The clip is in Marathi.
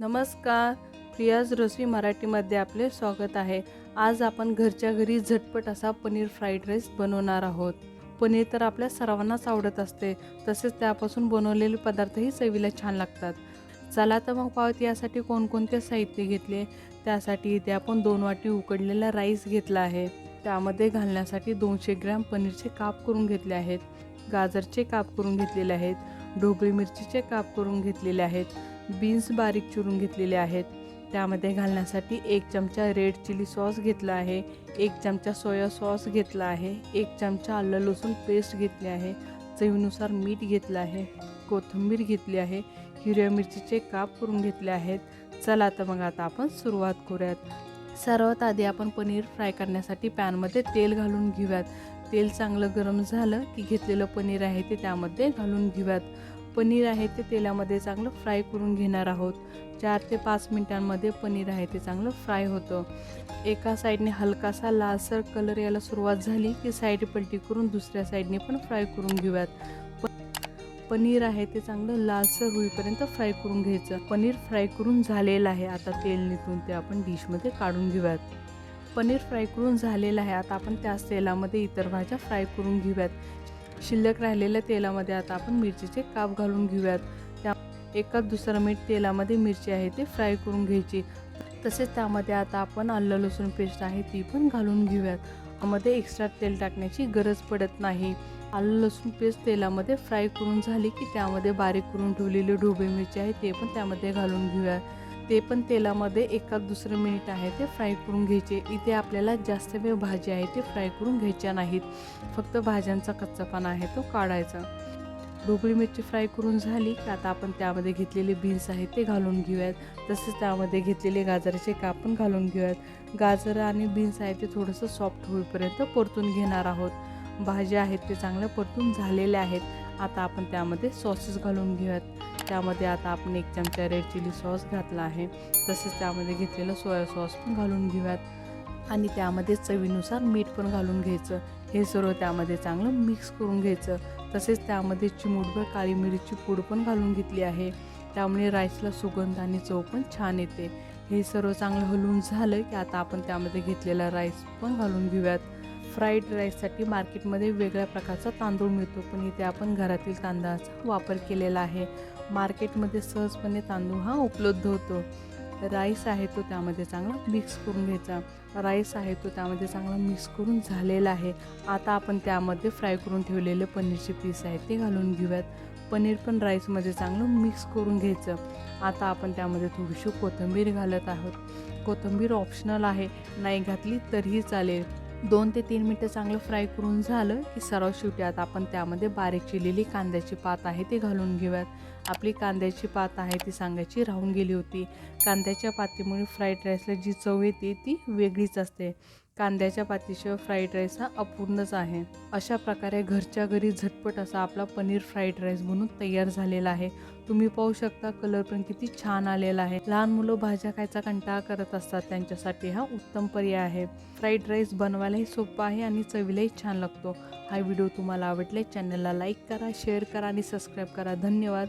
नमस्कार. प्रियाज रसोई मराठीमध्ये आपले स्वागत आहे. आज आपण घरच्या घरी झटपट असा पनीर फ्राईड राईस बनवणार आहोत. पनीर तर आपल्या सर्वांनाच आवडत असते. तसेच त्यापासून बनवलेले पदार्थही चवीला छान लागतात. चला तर मग पाहत यासाठी कोणकोणते साहित्य घेतले. त्यासाठी इथे आपण दोन वाटी उकडलेला राईस घेतला आहे. त्यामध्ये घालण्यासाठी दोनशे ग्रॅम पनीरचे काप करून घेतले आहेत. गाजरचे काप करून घेतलेले आहेत. ढोबळी मिरचीचे काप करून घेतलेले आहेत बीन्स बारीक चिरून घेतलेले आहेत. त्यामध्ये घालण्यासाठी एक चमचा रेड चिली सॉस घेतला आहे एक चमचा सोया सॉस घेतला आहे एक चमचा आलं लसूण पेस्ट घेतली आहे चवीनुसार मीठ घेतलं आहे कोथिंबीर घेतली आहे हिरव्या मिरचीचे काप करून घेतले आहेत. चला तर मग आता आपण सुरुवात करूयात. सर्वात आधी आपण पनीर फ्राय करण्यासाठी पॅनमध्ये तेल घालून घेऊयात. तेल चांगलं गरम झालं की घेतलेलं पनीर आहे ते त्यामध्ये घालून घेऊयात. पनीर आहे ते तेलामध्ये चांगलं फ्राय करून घेणार आहोत. चार ते पाच मिनटांमध्ये पनीर आहे ते चांगलं फ्राय होतं. एका साईडने हलकासा लालसर कलर यायला सुरुवात झाली की साईड पलटी करून दुसऱ्या साईडने पण फ्राय करून घेऊयात. प- पनीर आहे ते चांगलं लालसर होईपर्यंत फ्राय करून घ्यायचं. पनीर फ्राय करून झालेलं आहे आता तेल निघून ते आपण डिशमध्ये काढून घेऊयात. पनीर फ्राय करून झालेलं आहे. आता आपण त्याच तेलामध्ये इतर भाज्या फ्राय करून घेऊयात. शिल्लक राहिलेल्या तेलामध्ये आता आपण मिरचीचे काप घालून घेऊयात. त्या एकाच दुसरं मीठ तेलामध्ये मिरची आहे ते फ्राय करून घ्यायची. तसेच त्यामध्ये आता आपण आलं लसूण पेस्ट आहे ती पण घालून घेऊयात. त्यामध्ये एक्स्ट्रा तेल टाकण्याची गरज पडत नाही. आलं लसूण पेस्ट तेलामध्ये फ्राय करून झाली की त्यामध्ये बारीक करून ठेवलेली ढोबे मिरची आहे ते पण त्यामध्ये घालून घेऊयात. ते पण तेलामध्ये एका दुसरं मिनिट आहे ते फ्राय करून घ्यायचे. इथे आपल्याला जास्त वेळ भाजी आहे ते फ्राय करून घ्यायच्या नाहीत. फक्त भाज्यांचा कच्चापणा आहे तो काढायचा. ढोबळी मिरची फ्राय करून झाली की आता आपण त्यामध्ये घेतलेले बीन्स आहेत ते घालून घेऊयात. तसेच त्यामध्ये घेतलेले गाजराचे काप पण घालून घेऊयात. गाजर आणि बीन्स आहेत ते थोडंसं सॉफ्ट होईपर्यंत परतून घेणार आहोत. भाज्या आहेत ते चांगल्या परतून झालेल्या आहेत. आता आपण त्यामध्ये सॉसेस घालून घेऊयात. त्यामध्ये आता आपण एक चमचा रेड चिली सॉस घातला आहे. तसेच त्यामध्ये घेतलेलं सोया सॉस पण घालून घेऊयात. आणि त्यामध्ये चवीनुसार मीठ पण घालून घ्यायचं. हे सर्व त्यामध्ये चांगलं मिक्स करून घ्यायचं. तसेच त्यामध्ये चिमूटभर काळी मिरीची पूड पण घालून घेतली आहे. त्यामुळे राईसला सुगंध आणि चव पण छान येते. हे सर्व चांगलं हलवून झालं की आता आपण त्यामध्ये घेतलेला राईस पण घालून घेऊयात. फ्राईड राईससाठी मार्केटमध्ये वेगळ्या प्रकारचा तांदूळ मिळतो. पण इथे आपण घरातील तांदळाचा वापर केलेला आहे. मार्केटमध्ये सहजपणे तांदूळ हा उपलब्ध होतो. राईस आहे तो त्यामध्ये चांगला मिक्स करून घ्यायचा. राईस आहे तो त्यामध्ये चांगला मिक्स करून झालेला आहे. आता आपण त्यामध्ये फ्राय करून ठेवलेले पनीरचे पीस आहेत ते घालून घेऊयात. पनीर पण राईसमध्ये चांगलं मिक्स करून घ्यायचं. आता आपण त्यामध्ये थोडीशी कोथिंबीर घालत आहोत. कोथिंबीर ऑप्शनल आहे. नाही घातली तरीही चालेल. दोन ते तीन मिनटं चांगलं फ्राय करून झालं की सर्व शेवटी आता आपण त्यामध्ये बारीक चिरलेली कांद्याची पात आहे ती घालून घेऊयात. आपली कांद्याची पात आहे ती सांगायची राहून गेली होती. कांद्याच्या पातीमुळे फ्राईड राईसला जी चव येते ती वेगळीच असते. कांद्याच्या पातीशिवाय फ्राईड राईस हा अपूर्णच आहे. अशा प्रकारे घरच्या घरी झटपट असा आपला पनीर फ्राईड राईस बनून तयार झालेला आहे. तुम्ही पाहू शकता कलर पण किती छान आलेला आहे. लहान मुलं भाज्या खायचा कंटाळा करत असतात त्यांच्यासाठी हा उत्तम पर्याय आहे. फ्राईड राईस बनवायलाही सोपं आहे आणि चवीलाही छान लागतो. हा व्हिडिओ तुम्हाला आवडला चॅनलला लाईक करा शेअर करा आणि सबस्क्राईब करा. धन्यवाद.